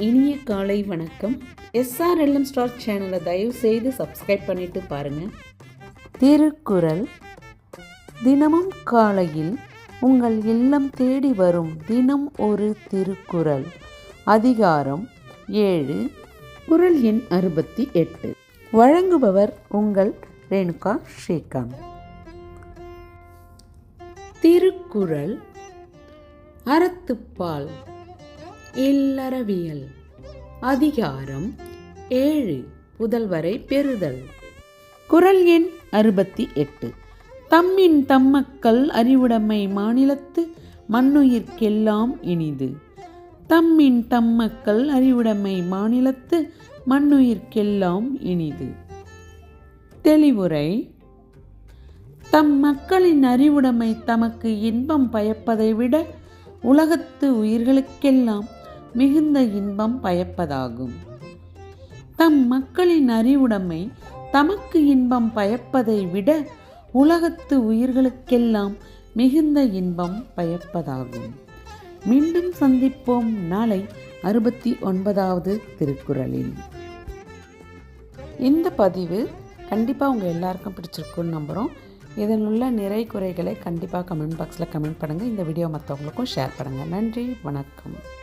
இனிய காலை வணக்கம். எஸ்ஆர்எல்எம் ஸ்டார் சேனலை தயவு செய்து சப்ஸ்கிரைப் பண்ணிட்டு பாருங்க. திருக்குறள். தினமும் காலையில் உங்கள் இல்லம் தேடி வரும் தினம் ஒரு திருக்குறள். அதிகாரம் ஏழு. குறள் எண் அறுபத்தி எட்டு. வழங்குபவர் உங்கள் ரேணுகா ஸ்ரீகாந்த். திருக்குறள். அறத்துப்பால். இல்லறவியல். அதிகாரம் ஏழு புதல்வரை பெறுதல். குறள் எண் அறுபத்தி எட்டு. தம்மின் தம்மக்கள் அறிவுடைமை மாநிலத்து மண்ணுயிர்க்கெல்லாம் இனிது. தம்மின் தம்மக்கள் அறிவுடைமை மாநிலத்து மண்ணுயிர்க்கெல்லாம் இனிது. தெளிவுரை. தம் மக்களின் அறிவுடைமை தமக்கு இன்பம் பயப்பதை விட உலகத்து உயிர்களுக்கெல்லாம் மிகுந்த இன்பம் பயப்பதாகும். தம் மக்களின் அறிவுடைமை தமக்கு இன்பம் பயப்பதை விட உலகத்து உயிர்களுக்கெல்லாம் மிகுந்த இன்பம் பயப்பதாகும். மீண்டும் சந்திப்போம் நாளை அறுபத்தி ஒன்பதாவது திருக்குறளில். இந்த பதிவு கண்டிப்பாக உங்கள் எல்லாருக்கும் பிடிச்சிருக்குன்னு நம்புகிறோம் இதில் உள்ள நிறை குறைகளை கண்டிப்பாக கமெண்ட் பாக்ஸில் கமெண்ட் பண்ணுங்கள் இந்த வீடியோ மற்றவங்களுக்கும் ஷேர் பண்ணுங்கள் நன்றி. வணக்கம்.